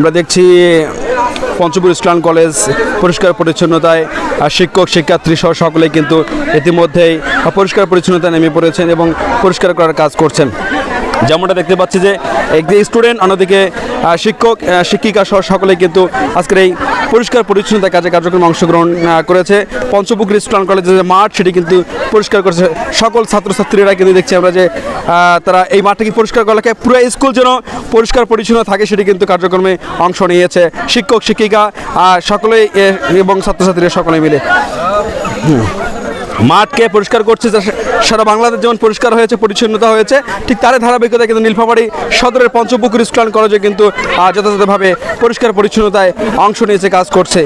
আমরা দেখছি পঞ্চপুর ইসলাম কলেজ পরিষ্কার পরিচ্ছন্নতায় শিক্ষক, শিক্ষার্থী সহ সকলে কিন্তু ইতিমধ্যেই পরিষ্কার পরিচ্ছন্নতা নেমে পড়েছেন এবং পরিষ্কার করার কাজ করছেন। যেমনটা দেখতে পাচ্ছি যে একদিকে স্টুডেন্ট অন্যদিকে শিক্ষক শিক্ষিকা সহ সকলে কিন্তু আজকের এই পরিষ্কার পরিচ্ছন্নতা কাজে কার্যক্রমে অংশগ্রহণ করেছে। পঞ্চপুকুর ইসলাম কলেজের যে মাঠ, সেটি কিন্তু পরিষ্কার করেছে। সকল ছাত্রছাত্রীরা কিন্তু দেখছি আমরা যে তারা এই মাঠটাকে পরিষ্কার করা লাগে পুরো স্কুল যেন পরিষ্কার পরিচ্ছন্ন থাকে, সেটি কিন্তু কার্যক্রমে অংশ নিয়েছে। শিক্ষক, শিক্ষিকা সকলেই এবং ছাত্রছাত্রীরা সকলে মিলে। মাঠকে পরিষ্কার করছে সারা বাংলাদেশ যেমন পরিষ্কার হয়েছে, পরিচ্ছন্নতা হয়েছে, ঠিক তারই ধারাবাহিকতা কিন্তু নীলফামারী সদরের পঞ্চপুকুর স্কুল কলেজে কিন্তু যথাযথভাবে পরিষ্কার পরিচ্ছন্নতায় অংশ নিয়েছে, কাজ করছে।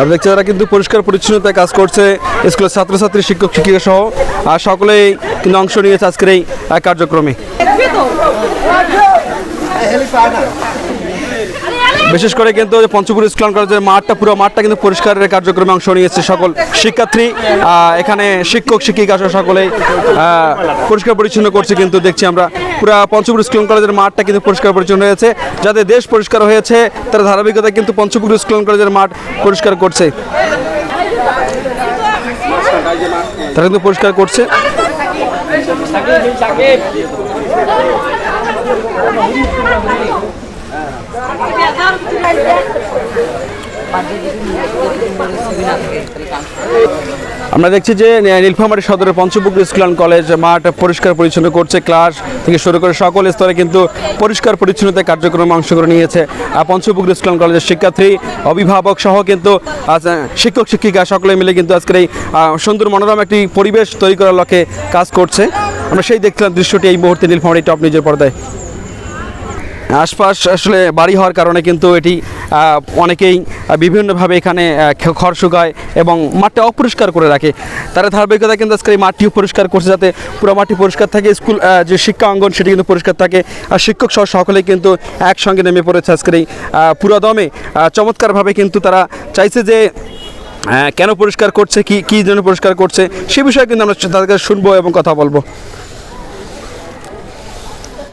আর দেখছি তারা কিন্তু পরিষ্কার পরিচ্ছন্নতায় কাজ করছে স্কুলের ছাত্রছাত্রী, শিক্ষক, শিক্ষিকা সহ, আর সকলেই কিন্তু অংশ নিয়েছে আজকের এই কার্যক্রমে। বিশেষ করে কিন্তু পঞ্চপুর ইসলাম কলেজের মাঠটা, পুরো মাঠটা কিন্তু পরিষ্কারের কার্যক্রমে অংশ নিয়েছে সকল শিক্ষার্থী এখানে শিক্ষক, শিক্ষিকা সহ সকলেই পরিষ্কার পরিচ্ছন্ন করছে কিন্তু দেখছি আমরা। পুরো পঞ্চপুর ইসলাম কলেজের মাঠটা কিন্তু পরিষ্কার পরিচ্ছন্ন হয়েছে। যাতে দেশ পরিষ্কার হয়েছে, তার ধারাবাহিকতা কিন্তু পঞ্চপুর ইসলাম কলেজের মাঠ পরিষ্কার করছে। তারা কিন্তু পরিষ্কার করছে। আমরা দেখছি যে নীলফামারী সদরের পঞ্চপুকুর স্কুল অ্যান্ড কলেজ মাঠ পরিষ্কার পরিচ্ছন্ন করছে ক্লাস থেকে শুরু করে সকল স্তরে কিন্তু পরিষ্কার পরিচ্ছন্নতা কার্যক্রমে অংশগ্রহণ নিয়েছে। আর পঞ্চপুকুর স্কুল অ্যান্ড কলেজের শিক্ষার্থী, অভিভাবক সহ কিন্তু শিক্ষক, শিক্ষিকা সকলে মিলে কিন্তু আজকের এই সুন্দর মনোরম একটি পরিবেশ তৈরি করার লক্ষ্যে কাজ করছে। আমরা সেই দেখছিলাম দৃশ্যটি এই মুহূর্তে নীলফামারী টপ নিজের পর্দায়। আশপাশ আসলে বাড়ি হওয়ার কারণে কিন্তু এটি অনেকেই বিভিন্নভাবে এখানে খড় শুকায় এবং মাঠটা অপরিষ্কার করে রাখে। তারা ধারাবাহিকতা কিন্তু আজকে এই মাঠটিও পরিষ্কার করছে যাতে পুরো মাঠটি পরিষ্কার থাকে, স্কুল যে শিক্ষা অঙ্গন সেটি কিন্তু পরিষ্কার থাকে। আর শিক্ষক সহ সকলেই কিন্তু একসঙ্গে নেমে পড়েছে আজকের এই পুরোদমে। চমৎকারভাবে কিন্তু তারা চাইছে যে কেন পরিষ্কার করছে, কি, কী জন্য পরিষ্কার করছে, সে বিষয়ে কিন্তু আমরা তাদের শুনব এবং কথা বলব।